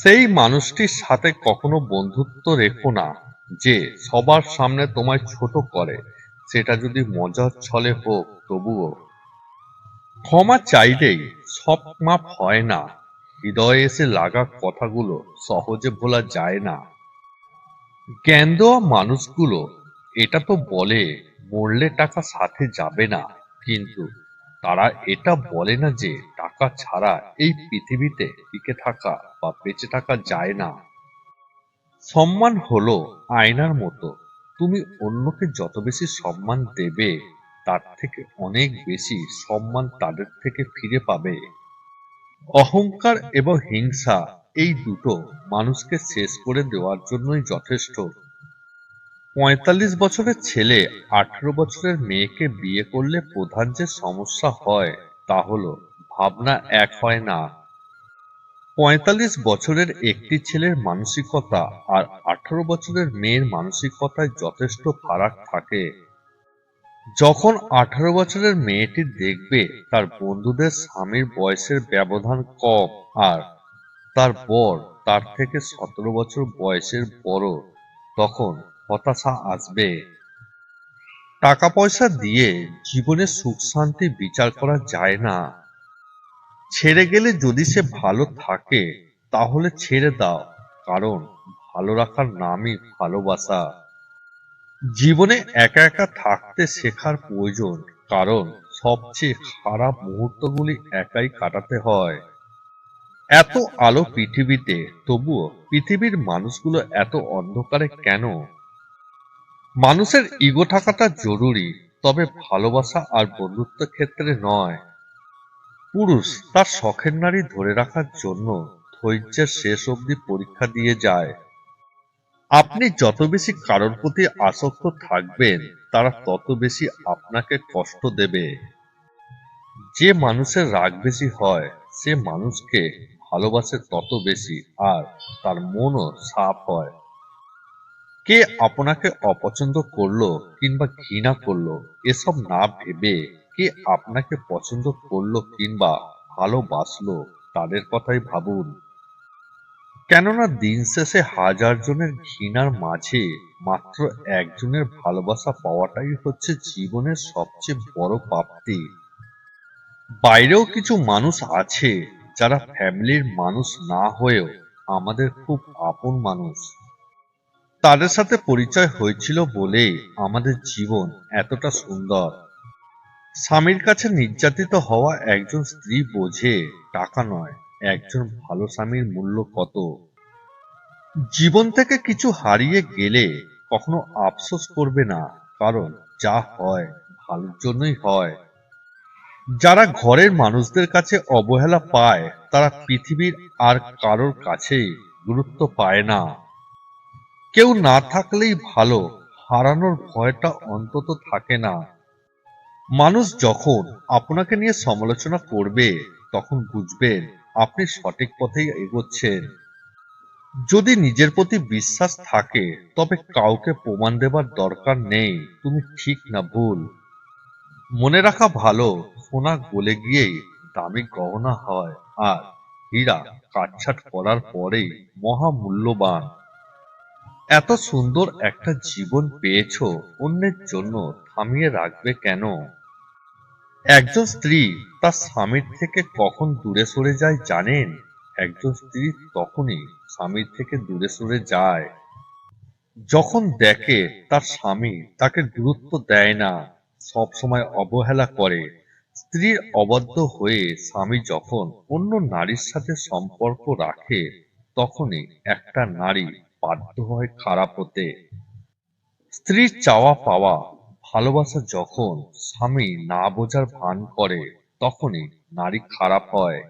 সেই মানুষটির সাথে কখনো বন্ধুত্ব রেখো না, যে সবার সামনে তোমায় ছোট করে। সেটা যদি মজার ছলে হোক, তবুও। ক্ষমা চাইলেই সব মাপ হয় না। হৃদয়ে এসে লাগা কথাগুলো সহজে ভোলা যায় না। জ্ঞান দেওয়া মানুষগুলো, এটা তো বলে, মরলে টাকা সাথে যাবে না। কিন্তু তারা এটা বলে না যে টাকা ছাড়া এই পৃথিবীতে টিকে থাকা বা বেঁচে থাকা যায় না। সম্মান হলো আয়নার মতো। তুমি অন্যকে যত বেশি সম্মান দেবে, তার থেকে অনেক বেশি সম্মান তাদের থেকে ফিরে পাবে। অহংকার এবং হিংসা এই দুটো মানুষকে শেষ করে দেওয়ার জন্যই যথেষ্ট। পঁয়তাল্লিশ বছরের ছেলে আঠেরো বছরের মেয়েকে বিয়ে করলে প্রধান যে সমস্যা হয় তা হলো ভাবনা এক হয় না। পঁয়তাল্লিশ বছরের একটি ছেলের মানসিকতা আর আঠারো বছরের মেয়ের মানসিকতায় যথেষ্ট ফারাক থাকে। যখন আঠারো বছরের মেয়েটি দেখবে তার বন্ধুদের স্বামীর বয়সের ব্যবধান কম আর তার বর তার থেকে সতেরো বছর বয়সের বড়, তখন হতাশা আসবে। টাকা পয়সা দিয়ে জীবনে সুখ শান্তি বিচার করা যায় না। ছেড়ে গেলে যদি সে ভালো থাকে, তাহলে ছেড়ে দাও, কারণ ভালো রাখার নামই ভালোবাসা। জীবনে একা একা থাকতে শেখার প্রয়োজন, কারণ সবচেয়ে খারাপ মুহূর্তগুলি একাই কাটাতে হয়। এত আলো পৃথিবীতে, তবুও পৃথিবীর মানুষগুলো এত অন্ধকারে কেন? মানুষের ইগো থাকাটা জরুরি, তবে ভালোবাসা আর বন্ধুত্ব ক্ষেত্রে নয়। পুরুষ তার শখের নারী ধরে রাখার জন্য ধৈর্যের শেষ অবধি পরীক্ষা দিয়ে যায়। আপনি যত বেশি কারোর প্রতি আসক্ত থাকবেন, তারা তত বেশি আপনাকে কষ্ট দেবে। যে মানুষের রাগ বেশি হয়, সে মানুষকে ভালোবাসে তত বেশি আর তার মনও সাফ হয়। কে আপনাকে অপছন্দ করল কিংবা ঘৃণা করল, এসব না ভেবে কে আপনাকে পছন্দ করল কিংবা ভালোবাসলো, তাদের কথাই ভাবুন। কেননা দিন শেষে হাজার জনের ঘৃণার মাঝে মাত্র একজনের ভালোবাসা পাওয়াটাই হচ্ছে জীবনের সবচেয়ে বড় প্রাপ্তি। বাইরেও কিছু মানুষ আছে যারা ফ্যামিলির মানুষ না হয়েও আমাদের খুব আপন মানুষ। তাদের সাথে পরিচয় হয়েছিল বলে আমাদের জীবন এতটা সুন্দর। স্বামীর কাছে নির্যাতিত হওয়া একজন স্ত্রী বোঝে, টাকা নয়। একজন ভালো স্বামীর মূল্য কত? জীবন থেকে কিছু হারিয়ে গেলে কখনো আফসোস করবে না, কারণ যা হয় ভালোর জন্যই হয়। যারা ঘরের মানুষদের কাছে অবহেলা পায়, তারা পৃথিবীর আর কারোর কাছেই গুরুত্ব পায় না। কেউ না থাকলেই ভালো, হারানোর ভয়টা অন্তত থাকে না। মানুষ যখন আপনাকে নিয়ে সমালোচনা করবে, তখন বুঝবেন আপনি সঠিক পথেই এগোচ্ছেন। যদি নিজের প্রতি বিশ্বাস থাকে, তবে কাউকে প্রমাণ দেবার দরকার নেই। তুমি ঠিক না ভুল। মনে রাখা ভালো, সোনা গলে গিয়েই দামি গহনা হয় আর হীরা কাটছাট করার পরেই মহামূল্যবান। এত সুন্দর একটা জীবন পেয়েছ, অন্যের জন্য থামিয়ে রাখবে কেন? একজন স্ত্রী তার স্বামীর থেকে কখন দূরে সরে যায় জানেন? একজন স্ত্রী তখনই স্বামীর থেকে দূরে সরে যায়। যখন দেখে তার স্বামী তাকে গুরুত্ব দেয় না, সব সময় অবহেলা করে, স্ত্রীর অবাধ্য হয়ে স্বামী যখন অন্য নারীর সাথে সম্পর্ক রাখে, তখনই একটা নারী বাধ্য হয় খারাপ হতে। স্ত্রীর চাওয়া পাওয়া ভালোবাসা যখন স্বামী না বোঝার ভান করে তখনই নারী খারাপ হয়।